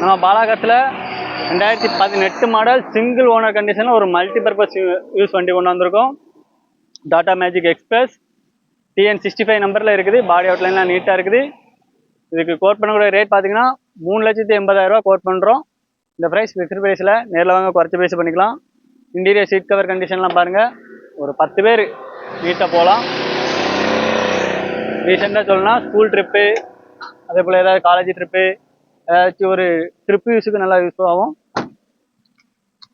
நம்ம பாலாகத்தில் ரெண்டாயிரத்தி பதினெட்டு மாடல் சிங்கிள் ஓனர் கண்டிஷனில் ஒரு மல்டிபர்பஸ் யூஸ் வண்டி கொண்டு வந்திருக்கோம். Tata Magic Express TN sixty five நம்பரில் இருக்குது. பாடி அவுட்லைன்லாம் நீட்டாக இருக்குது. இதுக்கு கோட் பண்ணக்கூடிய ரேட் பார்த்தீங்கன்னா மூணு லட்சத்தி எண்பதாயிரரூவா கோட் பண்ணுறோம் இந்த ப்ரைஸ் ஃபிக்ஸ்ட் ப்ரைஸில் நேரில் வாங்க குறைச்சி பேசி பண்ணிக்கலாம். இன்டீரியர் சீட் கவர் கண்டிஷன்லாம் பாருங்கள் ஒரு பத்து பேர் நீட்டாக போகலாம் ரீசெண்டாக சொல்லணும்னா ஸ்கூல் ட்ரிப்பு அதே போல் ஏதாவது காலேஜ் ட்ரிப்பு ஏதாச்சும் ஒரு ட்ரிப் யூஸுக்கு நல்லா யூஸ் ஆகும்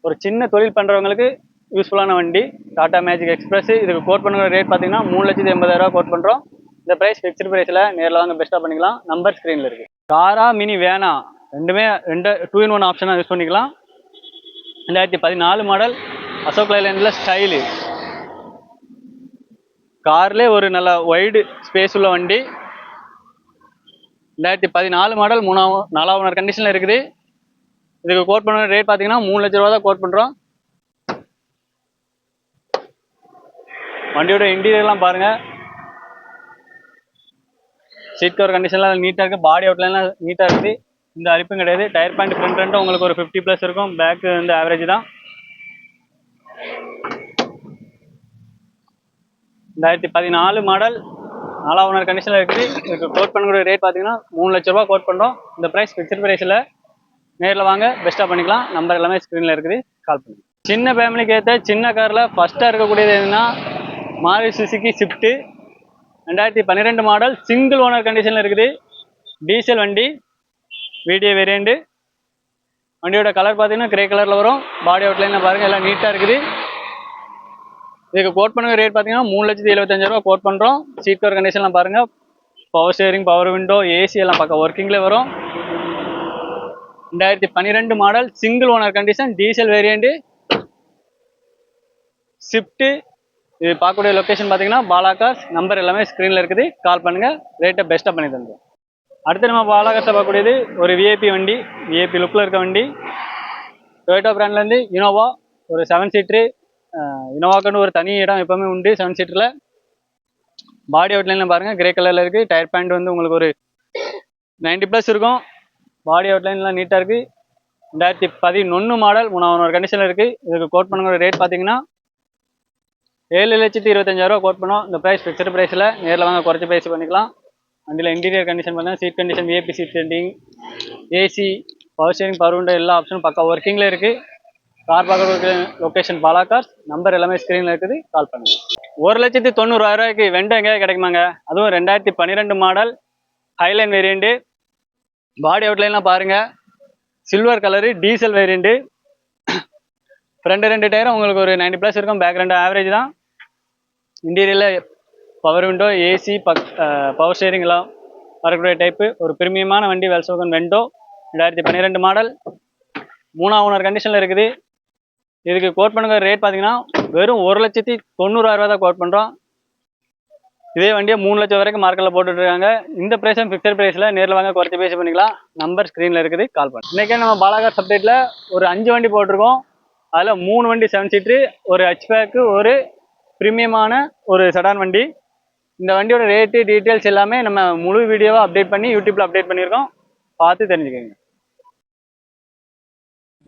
ஒரு சின்ன தொழில் பண்ணுறவங்களுக்கு யூஸ்ஃபுல்லான வண்டி டாடா மேஜிக் எக்ஸ்பிரஸ் இதுக்கு கோட் பண்ணுற ரேட் பார்த்தீங்கன்னா மூணு லட்சத்தி எண்பதாயிரரூவா கோட் பண்ணுறோம் இந்த ப்ரைஸ் ஃபிக்ஸ்டு ப்ரைஸில் நேரில் வாங்க பெஸ்ட்டாக பண்ணிக்கலாம். நம்பர் ஸ்க்ரீனில் இருக்குது காரா மினி வேனா ரெண்டுமே ரெண்டு டூ இன் ஒன் ஆப்ஷனாக யூஸ் பண்ணிக்கலாம். ரெண்டாயிரத்தி பதினாலு மாடல் அசோக் லைலேண்டில் ஸ்டைலு கார்லேயே ஒரு நல்ல ஒய்டு ஸ்பேஸ் உள்ள வண்டி. ரெண்டாயிரத்தி பதினாலு மாடல் மூணாவது நாலாவது கண்டிஷனில் இருக்குது. இதுக்கு கோட் பண்ணுற ரேட் பார்த்தீங்கன்னா மூணு லட்ச ரூபா தான் கோட் பண்ணுறோம் வண்டியோட இன்டீரியர்லாம் பாருங்கள் சீட் கவர் கண்டிஷன்லாம் நீட்டாக இருக்குது பாடி அவுட்லைன்லாம் நீட்டாக இருக்குது. இந்த அரிப்பும் கிடையாது. டயர் பாயிண்ட் ஃப்ரண்ட் ரெண்டும் உங்களுக்கு ஒரு ஃபிஃப்டி ப்ளஸ் இருக்கும். பேக்கு வந்து ஆவரேஜ் தான். ரெண்டாயிரத்தி பதினாலு மாடல் நாலா ஓனர் கண்டிஷனில் இருக்குது இதுக்கு கோட் பண்ணக்கூடிய ரேட் பார்த்தீங்கன்னா மூணு லட்ச ரூபா கோட் பண்ணுறோம் இந்த ப்ரைஸ் ஃபிக்ஸ்ட் ப்ரைஸில் நேரில் வாங்க பெஸ்ட்டாக பண்ணிக்கலாம். நம்பர் எல்லாமே ஸ்க்ரீனில் இருக்குது. கால் பண்ணுங்க. சின்ன ஃபேமிலிக்கு ஏற்ற சின்ன காரில் ஃபஸ்ட்டாக இருக்கக்கூடியது எதுனா மாருதி சுசுகி ஸ்விஃப்ட்டு ரெண்டாயிரத்தி பன்னிரெண்டு மாடல் சிங்கிள் ஓனர் கண்டிஷனில் இருக்குது. டீசல் வண்டி வீடியோ வேரியண்ட்டு வண்டியோட கலர் பார்த்தீங்கன்னா கிரே கலரில் வரும். பாடி அவுட்லைனில் பாருங்கள் எல்லாம் நீட்டாக இருக்குது. இதுக்கு கோட் பண்ணுற ரேட் பார்த்தீங்கன்னா மூணு லட்சத்தி எழுபத்தஞ்சாயிரரூவா கோட் பண்ணுறோம் சீட் கவர் கண்டிஷன்லாம் பாருங்கள் power steering power window AC எல்லாம் பக்கம் ஒர்க்கிங்லேயே வரும். ரெண்டாயிரத்தி பன்னிரெண்டு model single owner condition diesel variant shift இது பார்க்கக்கூடிய லொக்கேஷன் பார்த்தீங்கன்னா பாலாகாஸ் நம்பர் எல்லாமே ஸ்க்ரீனில் இருக்குது. கால் பண்ணுங்கள் ரேட்டை பெஸ்ட்டாக பண்ணி தந்துடும் அடுத்து நம்ம பாலாகாஸை பார்க்கக்கூடியது ஒரு விஐபி வண்டி. விஐபி லுக்கில் இருக்க வண்டி. டொயோட்டோ பிராண்ட்லேருந்து இனோவா ஒரு செவன் சீட்ரு இனோவாக்குன்னு ஒரு தனி இடம் எப்போவுமே உண்டு செவன் சீட்டரில் பாடி அவுட்லைனில் பாருங்கள் கிரே கலரில் இருக்குது டயர் பேண்ட் வந்து உங்களுக்கு ஒரு 90 ப்ளஸ் இருக்கும். பாடி அவுட்லைன்லாம் நீட்டாக இருக்குது ரெண்டாயிரத்தி பதினொன்று மாடல் மூணாவது ஒரு கண்டிஷனில் இருக்குது இதுக்கு கோட் பண்ணுங்கிற ரேட் பார்த்தீங்கன்னா ஏழு லட்சத்தி இருபத்தஞ்சாயிரூவா கோட் பண்ணோம். இந்த ப்ரைஸ் ஃபிக்ஸ்டு ப்ரைஸில் நேரில் வாங்க குறைச்சி ப்ரைஸ் பண்ணிக்கலாம். வண்டியில் இன்டீரியர் கண்டிஷன் பார்த்தீங்கன்னா seat condition VAP seat AC power steering power window எல்லா ஆப்ஷனும் பக்கா ஒர்க்கிங்கில் இருக்குது கார் பார்க்குற லொக்கேஷன் பாலாகார் நம்பர் எல்லாமே ஸ்க்ரீனில் இருக்குது. கால் பண்ணுங்க. ஒரு லட்சத்தி தொண்ணூறாயிரூவாய்க்கு வெண்டை எங்கேயாவது கிடைக்குமாங்க? அதுவும் ரெண்டாயிரத்தி பன்னிரெண்டு மாடல் ஹைலைன் வேரியண்ட்டு பாடி அவுட்லைன்லாம் பாருங்கள் silver colour diesel variant front ரெண்டு டயரும் உங்களுக்கு ஒரு 90 ப்ளஸ் இருக்கும். பேக் ரெண்டு ஆவரேஜ் தான். இன்டீரியரில் power window AC buck power ஸ்டேரிங்லாம் வரக்கூடிய டைப்பு ஒரு பிரீமியமான வண்டி வெல்சோகன் வெண்டோ ரெண்டாயிரத்தி பன்னிரெண்டு மாடல் மூணாவது ஓனர் கண்டிஷனில் இருக்குது. இதுக்கு கோட் பண்ணுற ரேட் பார்த்தீங்கன்னா வெறும் ஒரு லட்சத்தி தொண்ணூறாயிரரூவா தான் கோட் பண்ணுறோம் இதே வண்டியை மூணு லட்சம் வரைக்கும் மார்க்கெட்டில் போட்டுட்ருக்காங்க இந்த ப்ரைஸும் ஃபிக்ஸட் ப்ரைஸில் நேரில் வாங்க குறைச்சி பேசி பண்ணிக்கலாம். நம்பர் ஸ்க்ரீனில் இருக்குது கால் பண்ணு. இன்றைக்கே நம்ம பாலாகார் சப்டேட்டில் ஒரு அஞ்சு வண்டி போட்டிருக்கோம். அதில் மூணு வண்டி செவன் சீட்ரு ஒரு ஹச்பேக்கு ஒரு ப்ரீமியமான ஒரு சடான் வண்டி. இந்த வண்டியோட ரேட்டு டீட்டெயில்ஸ் எல்லாமே நம்ம முழு வீடியோவாக அப்டேட் பண்ணி யூடியூப்பில் அப்டேட் பண்ணியிருக்கோம். பார்த்து தெரிஞ்சுக்கோங்க.